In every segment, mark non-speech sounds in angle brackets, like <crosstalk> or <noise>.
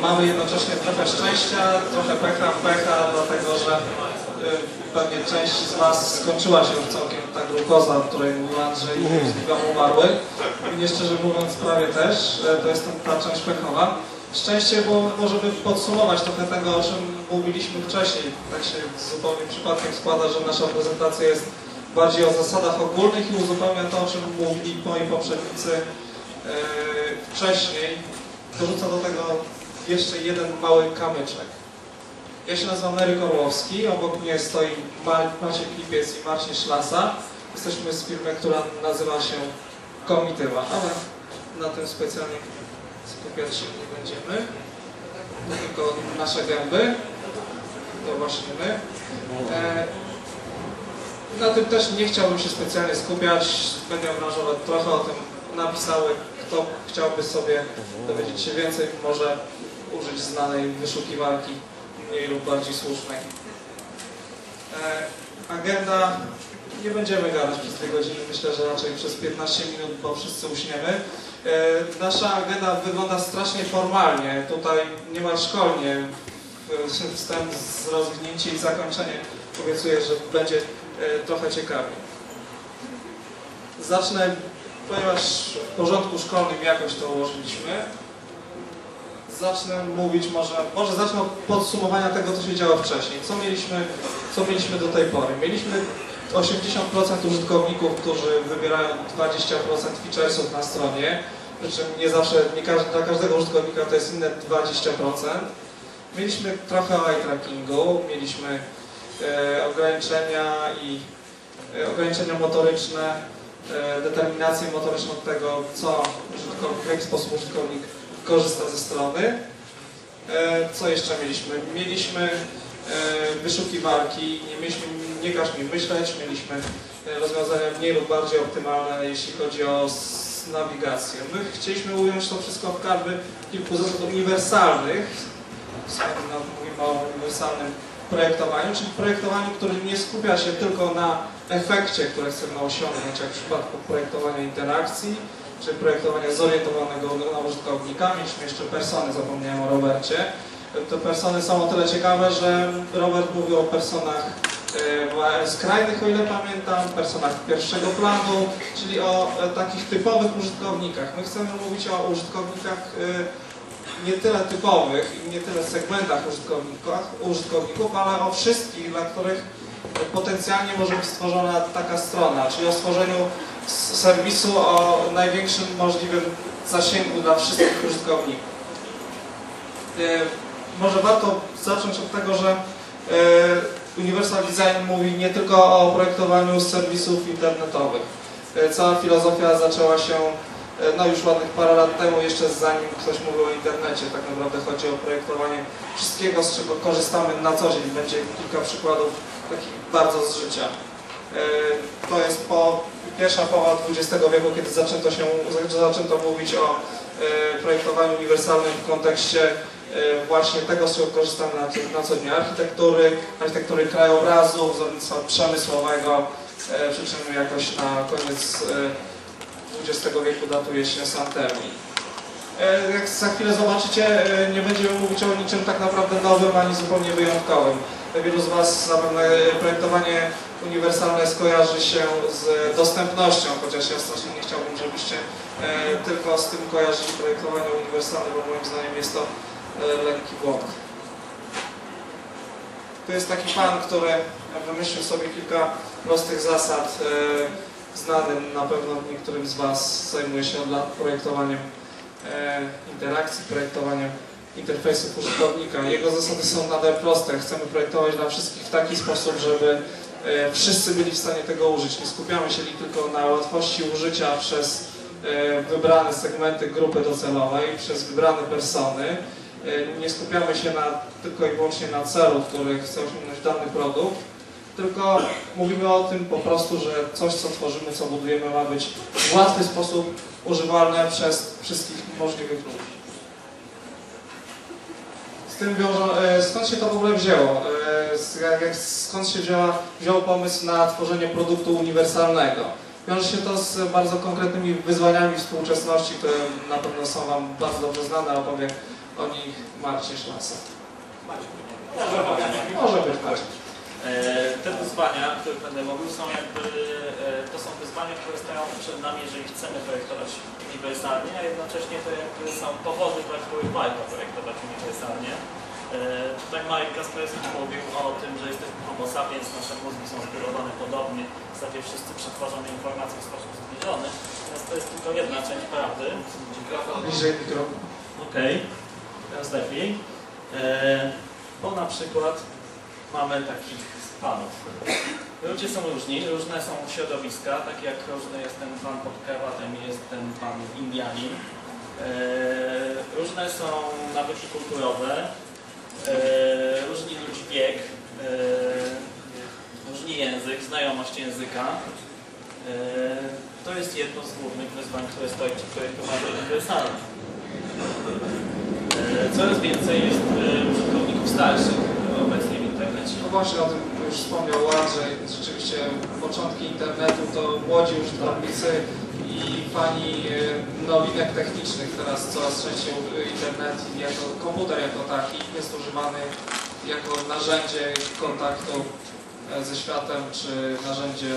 mamy jednocześnie trochę szczęścia, trochę pecha, pecha, dlatego że y, pewnie część z Was skończyła się już całkiem ta glukoza, o której mówił Andrzej i Wam umarły. Mnie szczerze mówiąc prawie też, y, to jest ta część pechowa. Szczęście, bo możemy podsumować trochę tego, o czym mówiliśmy wcześniej. Tak się zupełnie przypadkiem składa, że nasza prezentacja jest bardziej o zasadach ogólnych i uzupełnia to, o czym mówili moi poprzednicy e, wcześniej. Dorzucę do tego jeszcze jeden mały kamyczek. Ja się nazywam Eryk Orłowski, obok mnie stoi Ma- Maciek Lipiec i Marcin Szlasa. Jesteśmy z firmy, która nazywa się Komitywa, ale na tym specjalnie skupiać się nie będziemy. Tylko nasze gęby. To właśnie my. E, na tym też nie chciałbym się specjalnie skupiać. Media branżowe trochę o tym napisały. Kto chciałby sobie dowiedzieć się więcej, może użyć znanej wyszukiwarki mniej lub bardziej słusznej. E, agenda. Nie będziemy gadać przez dwie godziny, myślę, że raczej przez 15 minut, bo wszyscy uśniemy. E, nasza agenda wygląda strasznie formalnie. Tutaj niemal szkolnie. Wstęp z rozwinięcie i zakończenie obiecuję, że będzie e, trochę ciekawie. Zacznę, ponieważ w porządku szkolnym jakoś to ułożyliśmy. Zacznę mówić może, może zacznę od podsumowania tego, co się działo wcześniej. Co mieliśmy, co mieliśmy do tej pory? Mieliśmy 80% użytkowników, którzy wybierają 20% featuresów na stronie, przy czym nie zawsze, nie każdy, dla każdego użytkownika to jest inne 20%. Mieliśmy trochę eye trackingu, mieliśmy e, ograniczenia i e, ograniczenia motoryczne, e, determinację motoryczną tego, co w jaki sposób użytkownik korzysta ze strony. E, co jeszcze mieliśmy? Mieliśmy e, wyszukiwarki, nie mieliśmy nie każ mi myśleć, mieliśmy e, rozwiązania mniej lub bardziej optymalne, jeśli chodzi o nawigację. My chcieliśmy ująć to wszystko w karby kilku zasad uniwersalnych. Mówimy o uniwersalnym projektowaniu, czyli projektowaniu, które nie skupia się tylko na efekcie, które chcemy osiągnąć, jak w przypadku projektowania interakcji, czy projektowania zorientowanego na użytkownika. Mieliśmy jeszcze persony, zapomniałem o Robercie. Te persony są o tyle ciekawe, że Robert mówił o personach e, skrajnych, o ile pamiętam, personach pierwszego planu, czyli o e, takich typowych użytkownikach. My chcemy mówić o użytkownikach e, nie tyle typowych i nie tyle segmentach użytkowników, ale o wszystkich, dla których potencjalnie może być stworzona taka strona, czyli o stworzeniu serwisu o największym możliwym zasięgu dla wszystkich użytkowników. E, Może warto zacząć od tego, że e, Universal Design mówi nie tylko o projektowaniu serwisów internetowych. E, Cała filozofia zaczęła się no już ładnych parę lat temu, jeszcze zanim ktoś mówił o internecie. Tak naprawdę chodzi o projektowanie wszystkiego, z czego korzystamy na co dzień. Będzie kilka przykładów takich bardzo z życia. To jest po pierwsza połowa XX wieku, kiedy zaczęto się zaczęto mówić o e, projektowaniu uniwersalnym w kontekście e, właśnie tego, z czego korzystamy na, na co dzień. Architektury, architektury krajobrazu, wzornictwa przemysłowego, e, przy czym jakoś na koniec XX wieku datuje się Santemi. E, Jak za chwilę zobaczycie, nie będziemy mówić o niczym tak naprawdę nowym ani zupełnie wyjątkowym. Wielu z Was zapewne projektowanie uniwersalne skojarzy się z dostępnością, chociaż ja strasznie nie chciałbym, żebyście e, tylko z tym kojarzyli projektowanie uniwersalne, bo moim zdaniem jest to e, lekki błąd. To jest taki pan, który wymyślił sobie kilka prostych zasad, e, znany na pewno niektórym z Was, zajmuje się od lat projektowaniem interakcji, projektowaniem interfejsów użytkownika. Jego zasady są nadal proste. Chcemy projektować dla wszystkich w taki sposób, żeby e, wszyscy byli w stanie tego użyć. Nie skupiamy się tylko na łatwości użycia przez e, wybrane segmenty grupy docelowej, przez wybrane persony. E, Nie skupiamy się na, tylko i wyłącznie na celu, który chce osiągnąć dany produkt, tylko mówimy o tym po prostu, że coś, co tworzymy, co budujemy, ma być w łatwy sposób używalne przez wszystkich możliwych ludzi. Tym wiążą, e, skąd się to w ogóle wzięło? E, Skąd się wzięła, wziął pomysł na tworzenie produktu uniwersalnego? Wiąże się to z bardzo konkretnymi wyzwaniami współczesności, które na pewno są Wam bardzo dobrze znane, opowie o nich Marcin Szlasa. Może być Maciek. E, Te wyzwania, o których będę mówił, są jakby, e, to są wyzwania, które stoją przed nami, jeżeli chcemy projektować uniwersalnie, a jednocześnie to jakby są powody, dla których warto projektować uniwersalnie. E, Tutaj Marek Kasperski mówił o tym, że jesteśmy homo sapiens, nasze mózgi są zbudowane podobnie, w zasadzie wszyscy przetwarzamy informacje w sposób zbliżony, natomiast to jest tylko jedna część prawdy. Bliżej mikrofon. Okej, teraz lepiej. Bo na przykład mamy takich panów. Ludzie są różni, różne są środowiska, tak jak różny jest ten pan pod krawatem jest ten pan Indianin. E, różne są nawyki kulturowe, e, różni ludzi wiek, e, różni język, znajomość języka. To jest jedno z głównych wyzwań, które stoi przed projektowaniem uniwersalnym. Coraz więcej jest użytkowników starszych w internecie. No właśnie o tym już wspomniał Ładrzej. Rzeczywiście początki internetu to młodzi użytkownicy i fani e, nowinek technicznych. Teraz coraz częściej internet jako komputer jako taki jest używany jako narzędzie kontaktu e, ze światem, czy narzędzie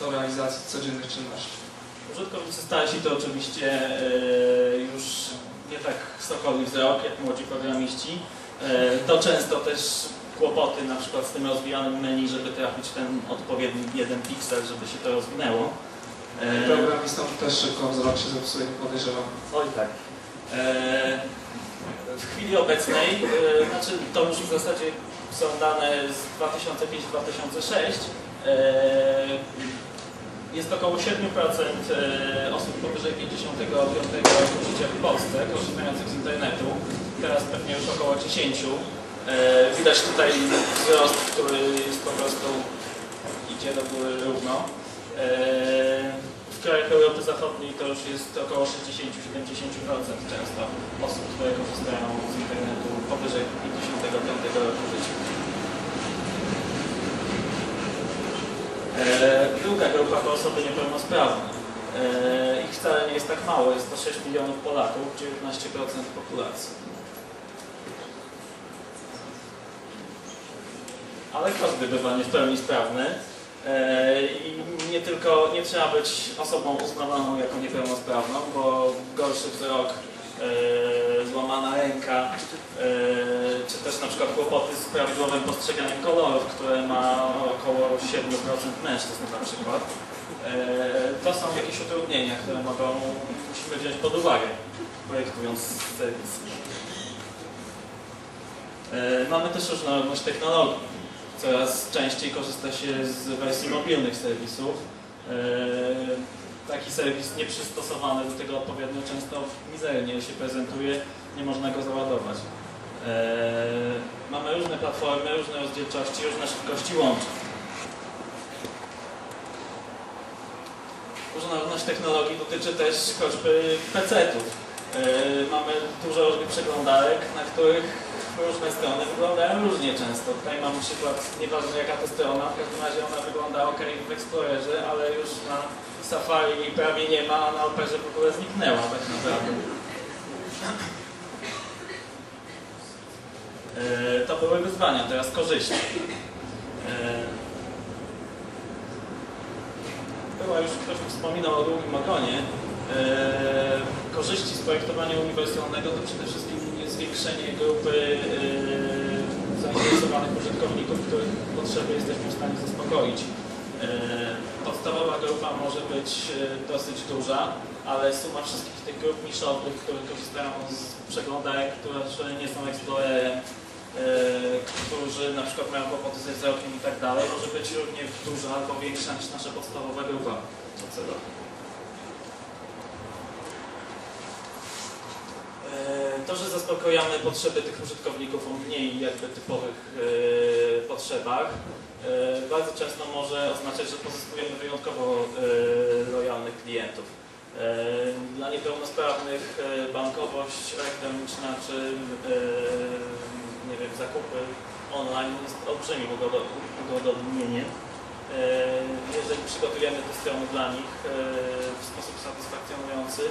do realizacji codziennych czynności. Użytkownicy starsi to oczywiście e, już nie tak sokoły wzrok jak młodzi programiści. To często też kłopoty na przykład z tym rozwijanym menu, żeby trafić ten odpowiedni jeden piksel, żeby się to rozwinęło. E, Programistom też szybko wzrok się zepsuje, podejrzewam. Oj tak. E, w chwili obecnej, e, znaczy to już w zasadzie są dane z 2005-2006, e, jest około 7% e, osób powyżej 55 roku życia w Polsce korzystających z internetu. Teraz pewnie już około 10. E, Widać tutaj wzrost, który jest po prostu idzie do góry równo. E, W krajach Europy Zachodniej to już jest około 60-70% często osób, które korzystają z internetu powyżej 55 roku życia. E, Druga grupa to osoby niepełnosprawne. Ich wcale nie jest tak mało, jest to 6 milionów Polaków, 19% populacji. Ale każdy bywa nie w pełni sprawny. E, I nie tylko, nie trzeba być osobą uznawaną jako niepełnosprawną, bo gorszy wzrok, e, złamana ręka, e, czy też na przykład kłopoty z prawidłowym postrzeganiem kolorów, które ma około 7% mężczyzn na przykład. To są jakieś utrudnienia, które mogą, musimy wziąć pod uwagę, projektując serwis. Mamy też różnorodność technologii. Coraz częściej korzysta się z wersji mobilnych serwisów. E, Taki serwis nieprzystosowany do tego odpowiednio często mizernie się prezentuje, nie można go załadować. E, Mamy różne platformy, różne rozdzielczości, różne szybkości łączeń. Różnorodność technologii dotyczy też choćby PC-ów. E, Mamy dużo różnych przeglądarek, na których różne strony wyglądają różnie często. Tutaj mamy przykład, nieważne jaka to strona, w każdym razie ona wygląda ok w Explorerze, ale już na Safari prawie nie ma, a na Operze w ogóle zniknęła tak naprawdę. E, To były wyzwania, teraz korzyści. E, Była już ktoś wspominał o długim ogonie. E, Korzyści z projektowania uniwersalnego to przede wszystkim zwiększenie grupy e, zainteresowanych użytkowników, których potrzeby jesteśmy w stanie zaspokoić. E, Podstawowa grupa może być e, dosyć duża, ale suma wszystkich tych grup niszowych, które korzystają z przeglądarek, które nie są Explorerem, e, którzy na przykład mają kłopoty ze wzrokiem i tak dalej, może być równie duża albo większa niż nasza podstawowa grupa docelowa. To, że zaspokojamy potrzeby tych użytkowników o mniej jakby typowych e, potrzebach, e, bardzo często może oznaczać, że pozyskujemy wyjątkowo e, lojalnych klientów. Dla niepełnosprawnych bankowość elektroniczna czy nie wiem, zakupy online jest olbrzymim udogodnieniem. Jeżeli przygotujemy te strony dla nich w sposób satysfakcjonujący,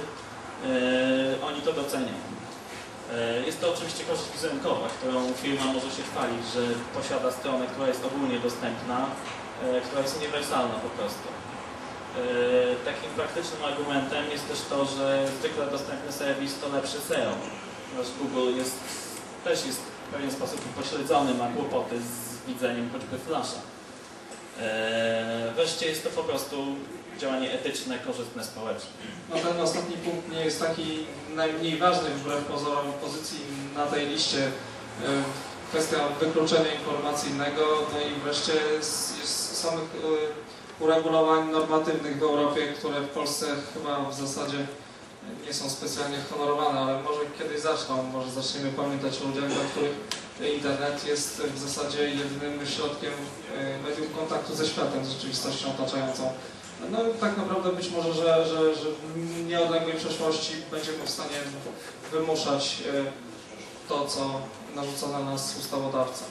oni to docenią. E, Jest to oczywiście korzyść wizerunkowa, którą firma może się chwalić, że posiada stronę, która jest ogólnie dostępna, e, która jest uniwersalna po prostu. E, Takim praktycznym argumentem jest też to, że zwykle dostępny serwis to lepszy SEO. Nasz Google jest, też jest w pewien sposób upośledzony, ma kłopoty z widzeniem choćby flasha. E, Wreszcie jest to po prostu działanie etyczne, korzystne społecznie. No ten ostatni punkt nie jest taki najmniej ważny wbrew pozorom pozycji na tej liście. E, Kwestia wykluczenia informacyjnego, no i wreszcie jest, jest samych uregulowań normatywnych w Europie, które w Polsce chyba w zasadzie nie są specjalnie honorowane, ale może kiedyś zaczną, może zaczniemy pamiętać o ludziach, dla których internet jest w zasadzie jedynym środkiem e, medium kontaktu ze światem, z rzeczywistością otaczającą. No tak naprawdę być może, że, że, że w nieodległej przeszłości będziemy w stanie wymuszać e, to, co narzuca na nas ustawodawca.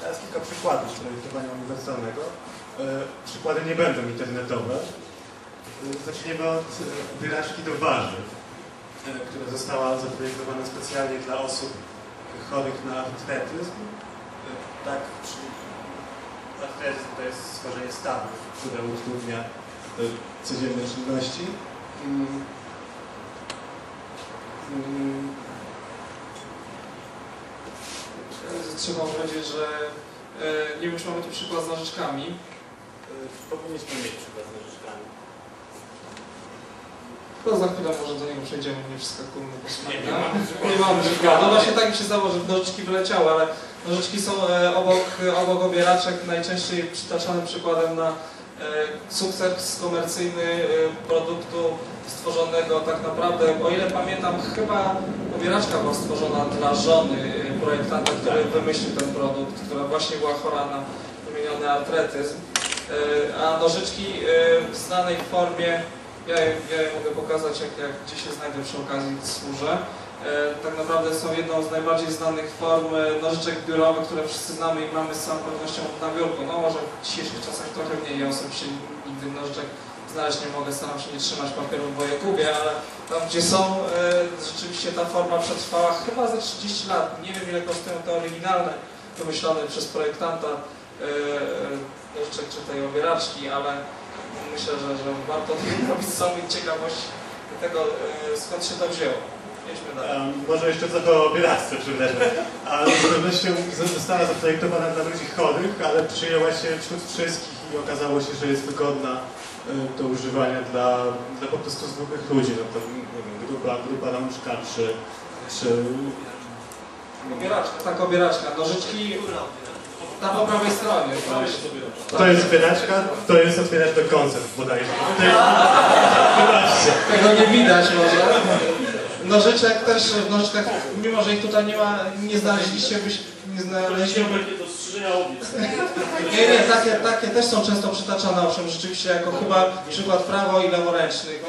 Teraz kilka przykładów projektowania uniwersalnego. E, Przykłady nie będą internetowe. E, Zaczniemy od e, wyrażki do warzyw, e, która została zaprojektowana specjalnie dla osób chorych na artretyzm. E, Tak, czyli artretyzm to jest schorzenie stawów, które utrudnia e, codzienne czynności. Mm. Mm. Trzeba powiedzieć, że e, nie wiem, czy mamy tu przykład z nożyczkami. E, Powinniśmy mieć przykład z nożyczkami. To za chwilę może do niego przejdziemy, nie przeskakujmy po slajdzie. nie mamy przykładu. No właśnie tak mi się zdało, że nożyczki wyleciały, ale nożyczki są e, obok, obok obieraczek najczęściej przytaczanym przykładem na e, sukces komercyjny e, produktu stworzonego tak naprawdę, o ile pamiętam, chyba obieraczka była stworzona dla żony projektanta, który wymyślił ten produkt, która właśnie była chora na wymieniony artretyzm. A nożyczki w znanej formie ja ja je mogę pokazać, jak, jak gdzieś się znajdę przy okazji służę. E, tak naprawdę są jedną z najbardziej znanych form e, nożyczek biurowych, które wszyscy znamy i mamy z całą pewnością na biurku. No może w dzisiejszych czasach trochę mniej, ja osobiście nigdy nożyczek znaleźć nie mogę, staram się nie trzymać papieru, bo je gubię, ale tam gdzie są, e, rzeczywiście ta forma przetrwała chyba ze 30 lat. Nie wiem ile kosztują te oryginalne, wymyślone przez projektanta e, e, nożyczek czy tej obieraczki, ale myślę, że, że warto <laughs> robić samą ciekawość tego, e, skąd się to wzięło. Um, może jeszcze co do obieraczce, przepraszam. A z pewnością z- została zaprojektowana dla ludzi chorych, ale przyjęła się wśród wszystkich i okazało się, że jest wygodna e, do używania dla, dla po prostu zwykłych ludzi. No to nie wiem, grupa, grupa rączka czy, czy Obieraczka, tak, obieraczka. Nożyczki na po prawej stronie. to jest otwieraczka, to jest otwieracz do koncert bodajże. To jest, zobaczcie. Tego nie widać może. Nożyczek też, w nożyczkach, mimo że ich tutaj nie ma, nie znaleźliście, byś nie obiec. Nie, nie, takie, takie też są często przytaczane, owszem, rzeczywiście jako chyba przykład prawo i leworęcznych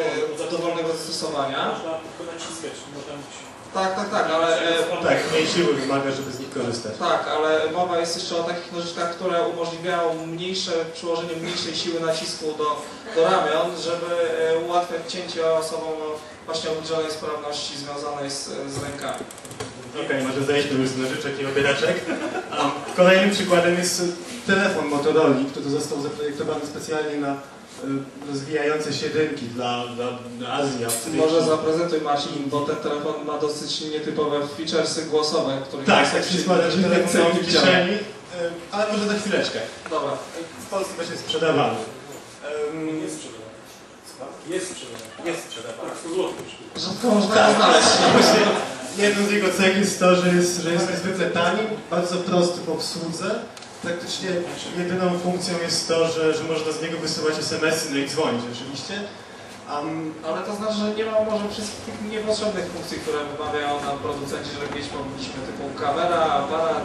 e, dowolnego zastosowania. Można tylko naciskać, można. Tak, tak, tak, ale e, Tak, mniej siły wymaga, żeby z nich korzystać. Tak, ale mowa jest jeszcze o takich nożyczkach, które umożliwiają mniejsze przyłożenie mniejszej siły nacisku do, do ramion, żeby e, ułatwiać cięcie osobom o właśnie obniżonej sprawności związanej z, z rękami. Okej, może zejdźmy już z nożyczek i obieraczek. Kolejnym przykładem jest telefon Motorola, który został zaprojektowany specjalnie na rozwijające się rynki dla, dla, Azji. Afryki. Może zaprezentuj Marcin, bo ten telefon ma dosyć nietypowe featuresy głosowe, których Tak, tak się składa, że telefon mam w kieszeni, y, ale może za chwileczkę. Dobra. W Polsce też jest sprzedawany. Ym, Jest sprzedawany. Jest sprzedawany. Jest sprzedawany. Tak, 100 zł. Rzadko można znaleźć. <laughs> Właśnie jedną z jego cech jest to, że jest, że jest niezwykle tani, bardzo prosty w obsłudze. Praktycznie jedyną funkcją jest to, że, że można z niego wysyłać SMS-y, no i dzwonić oczywiście. Um, Ale to znaczy, że nie ma może wszystkich tych niepotrzebnych funkcji, które wymawiają nam producenci, żeby mieć powinniśmy typu kamera, aparat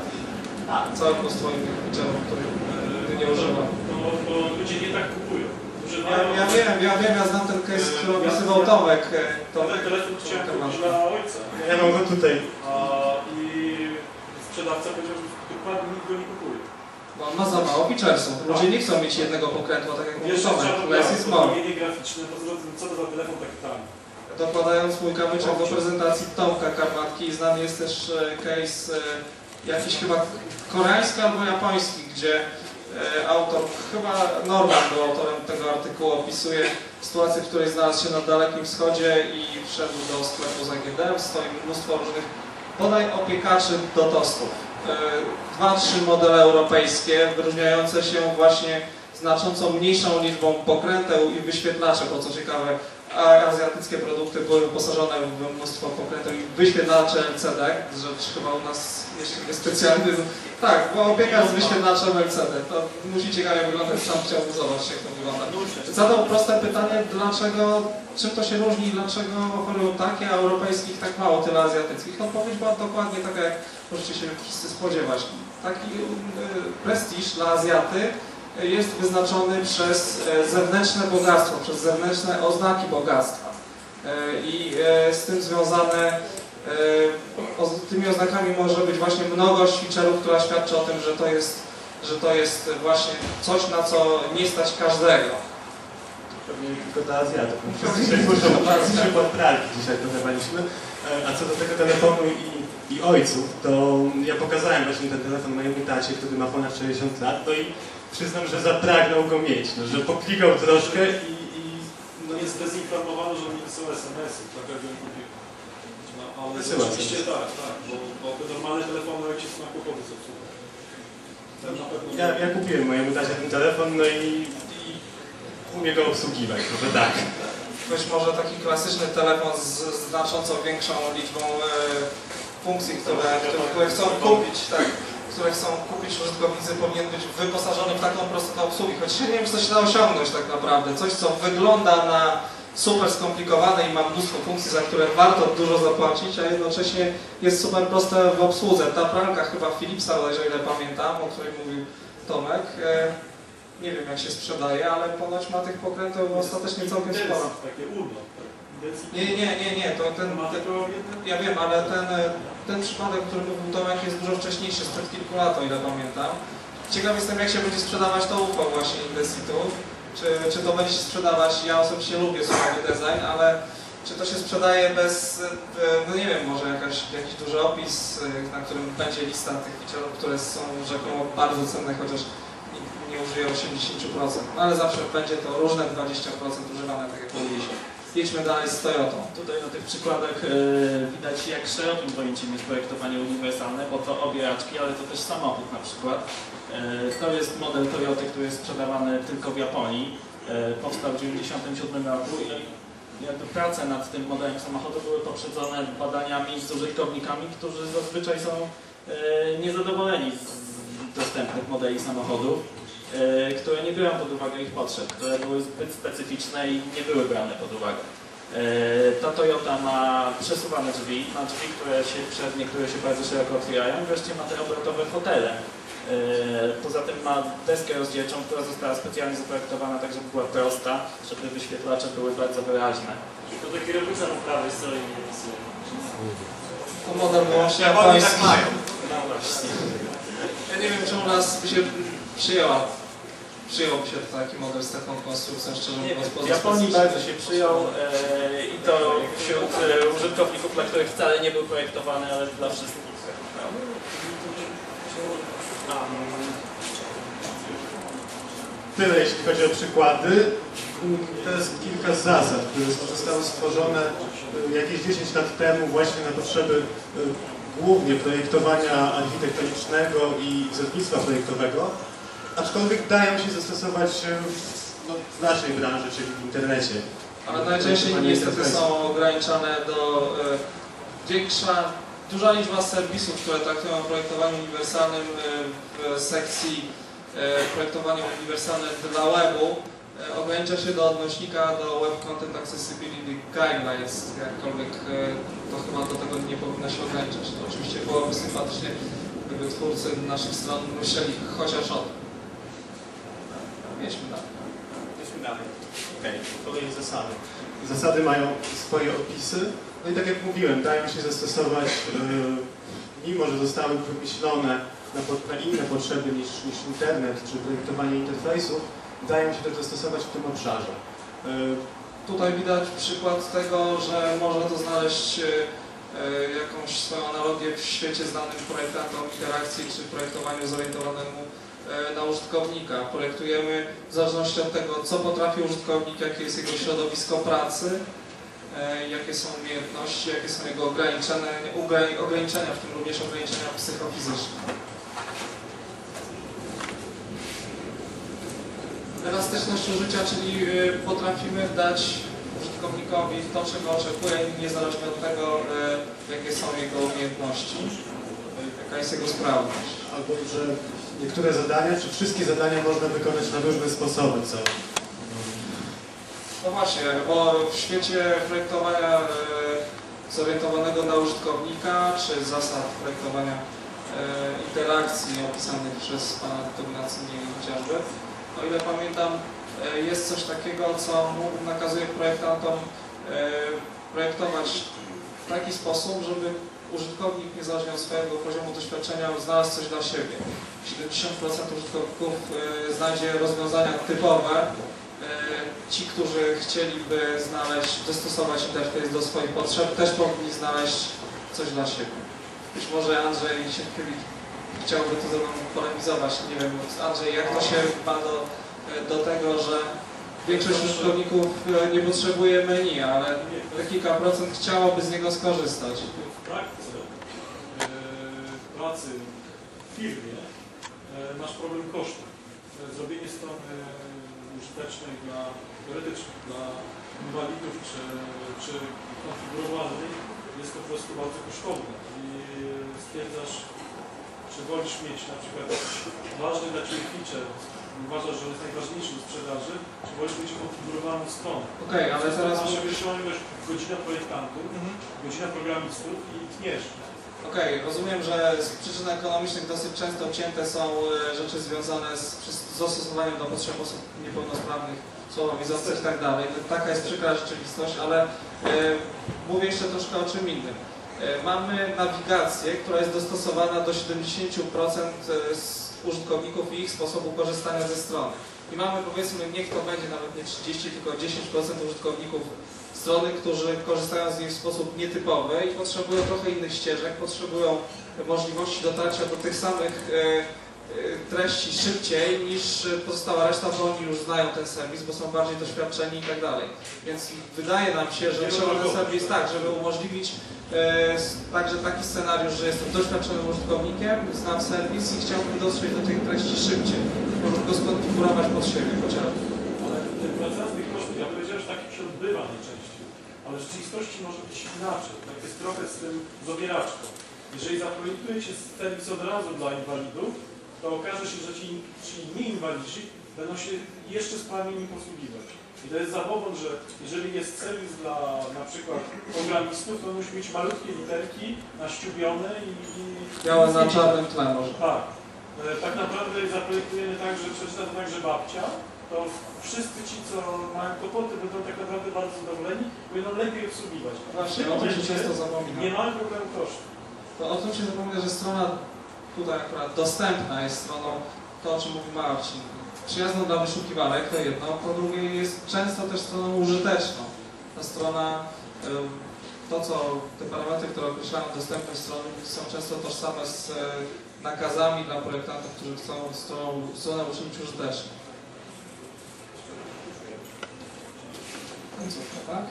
i całe mnóstwo innych feature'ów, których nigdy nie używam. No bo, bo ludzie nie tak kupują. Że Ja, ja wiem, ja wiem, ja znam ten case, który opisywał Tomek. e, Ja Tomek ten telefon chciałem Tomek kupić dla ojca. ja mam go tutaj. A, I sprzedawca powiedział, że dokładnie nikt go nie kupuje. Ma za mało featuresów. Ludzie nie chcą mieć jednego pokrętła, tak jak mówił Tomek. Less is more. graficzne, to co- co to za telefon taki tani? Dokładając mój kamyczek do prezentacji Tomka Karmatki, znany jest też e, case e, jakiś chyba koreański albo japoński, gdzie e, autor, chyba Norman był autorem tego artykułu, opisuje sytuację, w której znalazł się na Dalekim Wschodzie i wszedł do sklepu z AGD, stoi mnóstwo różnych podaj opiekaczy do tostów. Dwa, trzy modele europejskie, wyróżniające się właśnie znacząco mniejszą liczbą pokręteł i wyświetlaczy, bo co ciekawe, a azjatyckie produkty były wyposażone w mnóstwo i wyświetlacze LCD, rzecz chyba u nas jeszcze nie specjalny. Tak, bo opieka z wyświetlaczem LCD, to musi ciekawie wyglądać, sam chciałbym zobaczyć jak to wygląda. Zadał proste pytanie, dlaczego, czym to się różni, dlaczego oferują takie, a europejskich tak mało, tyle azjatyckich? Odpowiedź była dokładnie taka, jak możecie się wszyscy spodziewać. Taki y, prestiż dla Azjaty jest wyznaczony przez e, zewnętrzne bogactwo, przez zewnętrzne oznaki bogactwa. E, I e, z tym związane, tymi oznakami może być właśnie mnogość feature'ów, która świadczy o tym, że to jest, że to jest właśnie coś, na co nie stać każdego. Pewnie nie tylko dla Azjatów. Wszyscy się dzisiaj. E, A co do tego telefonu i, i ojców, to ja pokazałem właśnie ten telefon mojemu tacie, który ma ponad 60 lat, no i przyznam, że zapragnął go mieć, no, że poklikał troszkę i, i No jest dezinformowany, że nie wysyła SMS-ów, tak jak on kupił. No, ale Wysyła oczywiście tak, tak, bo, bo te normalne telefony kłopoty obsługą. Ten na pewno ja, ja kupiłem mojemu tacie ten telefon, no i, i umie go obsługiwać, może tak. Być może taki klasyczny telefon z znacząco większą liczbą e, funkcji, które, które, które chcą kupić, tak, które chcą kupić użytkownicy, powinien być wyposażony w taką prostotę obsługi. Choć nie wiem, czy to się da osiągnąć tak naprawdę. Coś, co wygląda na super skomplikowane i ma mnóstwo funkcji, za które warto dużo zapłacić, a jednocześnie jest super proste w obsłudze. Ta pralka chyba Philipsa, o ile pamiętam, o której mówił Tomek, e, nie wiem jak się sprzedaje, ale ponoć ma tych pokrętów ostatecznie całkiem sporo. Takie urno. Nie, nie, nie, nie, to ten, ja wiem, ale ten, ten przypadek, o którym mówił Tomek jest dużo wcześniejszy, sprzed kilku lat, o ile pamiętam. Ciekaw jestem, jak się będzie sprzedawać to UFO właśnie Indesitu. Czy, czy to będzie się sprzedawać, ja osobiście lubię surowy design, ale czy to się sprzedaje bez, e, no nie wiem, może jakaś, jakiś duży opis, e, na którym będzie lista tych feature'ów, które są rzekomo bardzo cenne, chociaż nikt nie użyje 80%. No ale zawsze będzie to różne 20% używane, tak jak mówiliśmy. Jedźmy dalej z Toyotą. Tutaj na tych przykładach e, widać jak szerokim pojęciem jest projektowanie uniwersalne, bo to obieraczki, ale to też samochód na przykład. E, to jest model Toyoty, który jest sprzedawany tylko w Japonii. E, powstał w 1997 roku i jakby prace nad tym modelem samochodu były poprzedzone badaniami z użytkownikami, którzy zazwyczaj są niezadowoleni z dostępnych modeli samochodów, które nie biorą pod uwagę ich potrzeb, które były zbyt specyficzne i nie były brane pod uwagę. E, Ta Toyota ma przesuwane drzwi, ma drzwi, które się przednie, które się bardzo szeroko otwierają i wreszcie ma te obrotowe fotele. E, Poza tym ma deskę rozdzielczą, która została specjalnie zaprojektowana tak, żeby była prosta, żeby wyświetlacze były bardzo wyraźne. Tylko to kierownica po prawej stronie nie pasuje. To model wyłącznie Japonii japoński. tak mają. No właśnie. Ja nie wiem, czy u nas by się przyjęła, przyjąłby się taki model z taką konstrukcją, szczerze mówiąc, w Japonii bardzo się przyjął e, i to wśród e, użytkowników, dla których wcale nie był projektowany, ale dla wszystkich. Tyle jeśli chodzi o przykłady. To jest kilka zasad, które zostały stworzone y, jakieś 10 lat temu właśnie na potrzeby y, głównie projektowania architektonicznego i wzornictwa projektowego, aczkolwiek dają się zastosować y, w, no, w naszej branży, czyli w internecie. Ale najczęściej niestety są ograniczane do e, większa, duża liczba serwisów, które traktują o projektowaniu uniwersalnym e, w sekcji e, projektowania uniwersalne dla webu e, ogranicza się do odnośnika do Web Content Accessibility Guidelines, jakkolwiek e, to chyba do tego nie powinno się ograniczać. To oczywiście byłoby sympatycznie, gdyby twórcy naszych stron myśleli chociaż o tym. Jedźmy dalej. Idźmy dalej. Okej, kolej zasady. Zasady mają swoje opisy. No i tak jak mówiłem, dają się zastosować, yy, mimo że zostały wymyślone na, pod, na inne potrzeby niż, niż internet czy projektowanie interfejsów, dają się też zastosować w tym obszarze. Yy, tutaj widać przykład tego, że można to znaleźć e, jakąś swoją analogię w świecie znanym projektantom interakcji czy projektowaniu zorientowanemu na użytkownika. Projektujemy w zależności od tego, co potrafi użytkownik, jakie jest jego środowisko pracy, e, jakie są umiejętności, jakie są jego ograniczenia, ograniczenia, w tym również ograniczenia psychofizyczne. Elastyczność użycia, czyli y, potrafimy dać użytkownikowi to, czego oczekuje, niezależnie od tego, jakie są jego umiejętności, jaka jest jego sprawność. Albo, że niektóre zadania, czy wszystkie zadania można wykonać na różne sposoby, co No właśnie, bo w świecie projektowania y, zorientowanego na użytkownika, czy zasad projektowania y, interakcji opisanych przez pana Ignacyni chociażby, o ile pamiętam, y, jest coś takiego, co nakazuje projektantom projektować w taki sposób, żeby użytkownik, niezależnie od swojego poziomu doświadczenia, znalazł coś dla siebie. 70% użytkowników y, znajdzie rozwiązania typowe, E, Ci, którzy chcieliby znaleźć, dostosować interfejs do swoich potrzeb, też powinni znaleźć coś dla siebie. Być może Andrzej Sienkiewicz chciałby to ze mną polemizować. Nie wiem, Andrzej, jak to się ma do, do tego, że większość użytkowników e, nie potrzebuje menu, ale kilka procent chciałoby z niego skorzystać. W praktyce e, pracy w firmie e, masz problem kosztów. E, Zrobienie strony użytecznej dla teoretycznie dla inwalidów czy, czy konfigurowalnej jest po prostu bardzo kosztowne i stwierdzasz, czy wolisz mieć na przykład ważny dla Ciebie feature, uważasz, że jest najważniejszy w sprzedaży, czy wolisz mieć konfigurowaną stronę. Okej, ale teraz Masz określoną ilość godzina projektantów, Mhm. godzina programistów i tniesz. Okej, rozumiem, że z przyczyn ekonomicznych dosyć często cięte są e, rzeczy związane z przys- z dostosowaniem do potrzeb osób niepełnosprawnych, słowowizących i tak dalej. Taka jest przykra rzeczywistość, ale e, mówię jeszcze troszkę o czym innym. E, mamy nawigację, która jest dostosowana do 70% z użytkowników i ich sposobu korzystania ze strony. I mamy powiedzmy, niech to będzie nawet nie 30, tylko 10% użytkowników strony, którzy korzystają z niej w sposób nietypowy i potrzebują trochę innych ścieżek, potrzebują możliwości dotarcia do tych samych e, e, treści szybciej niż pozostała reszta, bo oni już znają ten serwis, bo są bardziej doświadczeni i tak dalej. Więc wydaje nam się, że trzeba ten serwis tak, żeby umożliwić e, także taki scenariusz, że jestem doświadczonym użytkownikiem, znam serwis i chciałbym dotrzeć do tych treści szybciej. Można go skonfigurować pod siebie chociażby. Ale ten wracając do tych kosztów, ja powiedziałem, że taki się odbywa. Ale w rzeczywistości może być inaczej. Tak jest trochę z tym z obieraczką. Jeżeli zaprojektujecie serwis od razu dla inwalidów, to okaże się, że ci, ci nieinwalidzi będą się jeszcze sprawniej nim posługiwać. I to jest zabobon, że jeżeli jest serwis dla na przykład programistów, to musi mieć malutkie literki naściubione i... i Białe na czarnym tle może. tak. E, Tak naprawdę zaprojektujemy tak, że przeczyta to także babcia, to wszyscy ci, co mają kłopoty, będą tak naprawdę bardzo zadowoleni, będą lepiej obsługiwać. Właśnie, o tym się często zapomina. Nie mamy problemu kosztów. To o tym się zapomina, że strona tutaj akurat dostępna jest stroną, to o czym mówi Marcin, przyjazną dla wyszukiwarek, to jedno, po drugie jest często też stroną użyteczną. Ta strona, to co, te parametry, które określają dostępność strony są często tożsame z e, nakazami dla projektantów, którzy chcą stroną, stronę uczynić użyteczną. Końcówka, tak?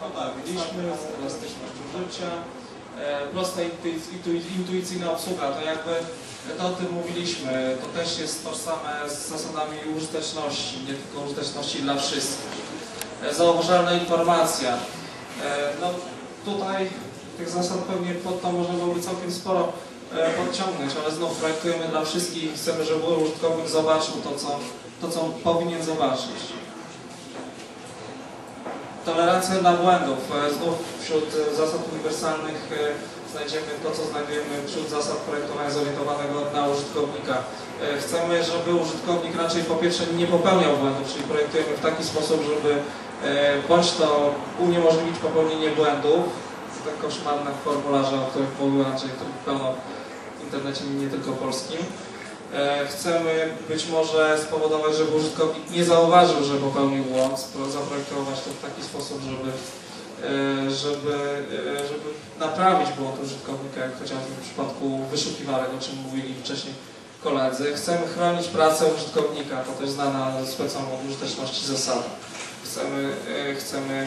No tak, widzieliśmy elastyczność użycia, e, prosta intuic- intuic- intuicyjna obsługa, to jakby to o tym mówiliśmy, to też jest tożsame z zasadami użyteczności, nie tylko użyteczności dla wszystkich. E, Zauważalna informacja. E, No tutaj tych zasad pewnie pod to można byłoby całkiem sporo podciągnąć, ale znów projektujemy dla wszystkich chcemy, żeby użytkownik zobaczył to, co, to, co powinien zobaczyć. Tolerancja dla błędów. E, Znów wśród e, zasad uniwersalnych e, znajdziemy to, co znajdujemy wśród zasad projektowania zorientowanego na użytkownika. Chcemy, żeby użytkownik raczej po pierwsze nie popełniał błędów, czyli projektujemy w taki sposób, żeby bądź to uniemożliwić popełnienie błędów, te koszmarne formularze, o których mówił Andrzej, których pełno w internecie, nie tylko polskim, Chcemy być może spowodować, żeby użytkownik nie zauważył, że popełnił błąd, zaprojektować to w taki sposób, żeby, e, żeby, e, żeby naprawić błąd użytkownika, jak chociażby w przypadku wyszukiwarek, o czym mówili wcześniej koledzy. Chcemy chronić pracę użytkownika, to też znana specą od użyteczności zasada. Chcemy, e, chcemy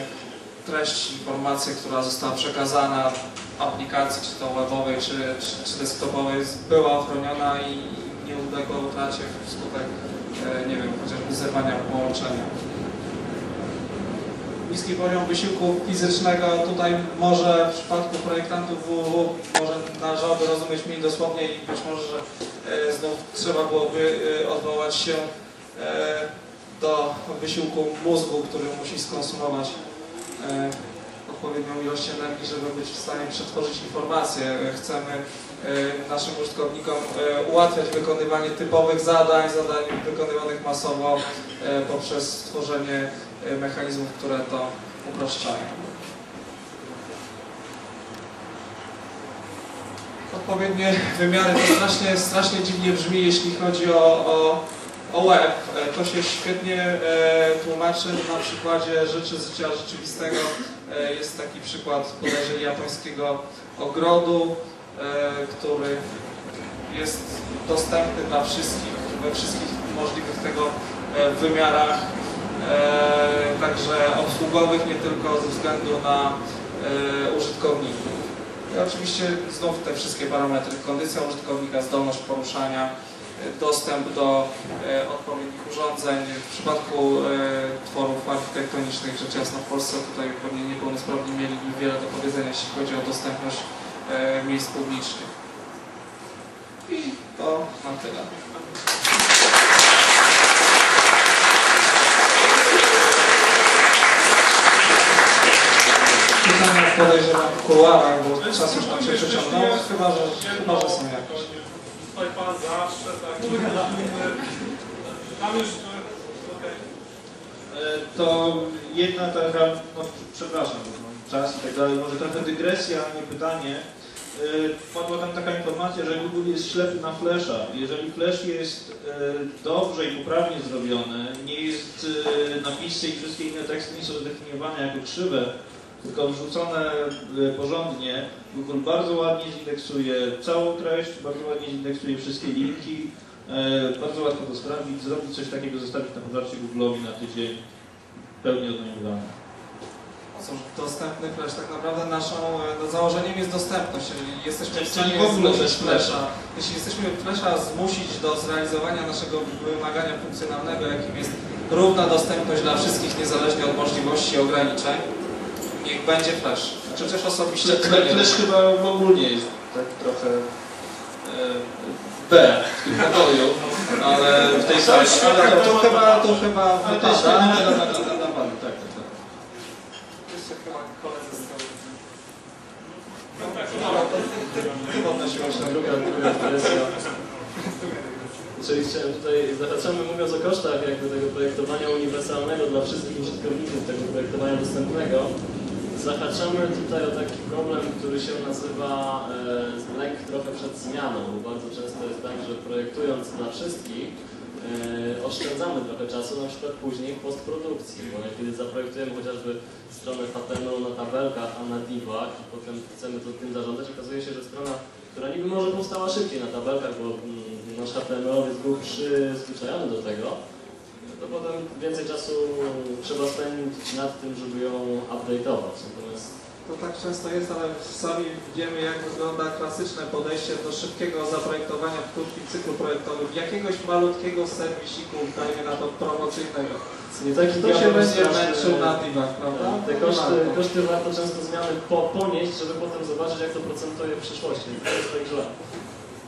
treść, informację, która została przekazana w aplikacji, czy to webowej, czy, czy, czy desktopowej, była ochroniona i nie uległa utracie wskutek, e, nie wiem, chociażby zerwania połączenia. Niski poziom wysiłku fizycznego tutaj może w przypadku projektantów www może należałoby rozumieć mniej dosłownie i być może, że e, znów trzeba byłoby e, odwołać się do wysiłku mózgu, który musi skonsumować odpowiednią ilość energii, żeby być w stanie przetworzyć informacje. Chcemy naszym użytkownikom e, ułatwiać wykonywanie typowych zadań, zadań wykonywanych masowo e, poprzez stworzenie e, mechanizmów, które to upraszczają. Odpowiednie wymiary to strasznie, strasznie dziwnie brzmi, jeśli chodzi o, o, o web. E, To się świetnie e, tłumaczy na przykładzie rzeczy z życia rzeczywistego. E, Jest taki przykład bodajże japońskiego ogrodu, e, który jest dostępny dla wszystkich, we wszystkich możliwych tego e, wymiarach, e, także obsługowych, nie tylko ze względu na e, użytkowników. I oczywiście znów te wszystkie parametry, kondycja użytkownika, zdolność poruszania, e, dostęp do e, odpowiednich urządzeń. W przypadku e, tworów architektonicznych, rzecz jasna w Polsce tutaj pewnie niepełnosprawni mieliby wiele do powiedzenia, jeśli chodzi o dostępność e, miejsc publicznych. I to na tyle. Pytania podejrzewam w kuluarach, bo czas już nam się przeciągnął, chyba że, chyba, że są jakieś. Tutaj pan zawsze tak. Tam już... E, To jedna taka, no przepraszam, czas i tak dalej, może trochę dygresja, a nie pytanie. E, Padła tam taka informacja, że Google jest ślepy na Flasha. Jeżeli Flash jest e, dobrze i poprawnie zrobiony, nie jest e, napisy i wszystkie inne teksty nie są zdefiniowane jako krzywe, tylko wrzucone porządnie, Google bardzo ładnie zindeksuje całą treść, bardzo ładnie zindeksuje wszystkie linki, bardzo łatwo to sprawdzić, zrobić coś takiego, zostawić na podarcie Google'owi na tydzień, pełni odnawialne. Cóż, dostępny flash, tak naprawdę naszą e, no, założeniem jest dostępność. Jeżeli jesteśmy w stanie w ogóle flasha. jeśli jesteśmy flasha zmusić do zrealizowania naszego wymagania funkcjonalnego, jakim jest równa dostępność dla wszystkich, niezależnie od możliwości i ograniczeń, niech będzie flash. Znaczy też osobiście nie Flash chyba w ogóle jest tak trochę e, B w tym pokoju, ale w tej sali. Ale tak, to chyba, to chyba Ale to jest wypada. fajne na, na, na, na, na panu, tak, tak, tak. Jeszcze chyba koledzy z tyłu. No tak, Chyba odnosiło się. Druga, kwestia. Czyli chciałem tutaj, zahaczamy mówiąc o kosztach jakby tego projektowania uniwersalnego dla wszystkich użytkowników, tego projektowania dostępnego, zahaczamy tutaj o taki problem, który się nazywa e, lęk trochę przed zmianą, bardzo często jest tak, że projektując dla wszystkich e, oszczędzamy trochę czasu, na przykład później w postprodukcji, bo kiedy zaprojektujemy chociażby stronę HTML na tabelkach, a na divach i potem chcemy to tym zarządzać, okazuje się, że strona, która niby może powstała szybciej na tabelkach, bo mm, nasz HTML jest był przyzwyczajony do tego, to potem więcej czasu trzeba spędzić nad tym, żeby ją update'ować. Natomiast To tak często jest, ale sami wiemy, jak wygląda klasyczne podejście do szybkiego zaprojektowania w krótkim cyklu projektowym jakiegoś malutkiego serwisiku, dajmy na to promocyjnego. nie taki Kto się będzie męczył na divach, prawda? Te Nie koszty, warto. koszty warto często zmiany po, ponieść, żeby potem zobaczyć, jak to procentuje w przyszłości. To jest tak źle.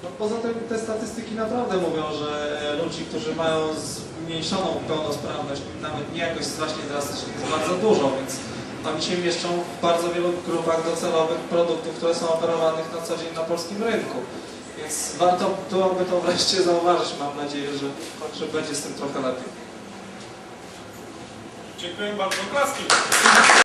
No, poza tym te statystyki naprawdę mówią, że e, ludzi, którzy mają zmniejszoną pełnosprawność, nawet nie jakoś strasznie drastycznie, jest bardzo dużo, więc oni się mieszczą w bardzo wielu grupach docelowych produktów, które są oferowanych na co dzień na polskim rynku. Więc warto byłoby to wreszcie zauważyć. Mam nadzieję, że, że będzie z tym trochę lepiej. Dziękuję bardzo. Klaski.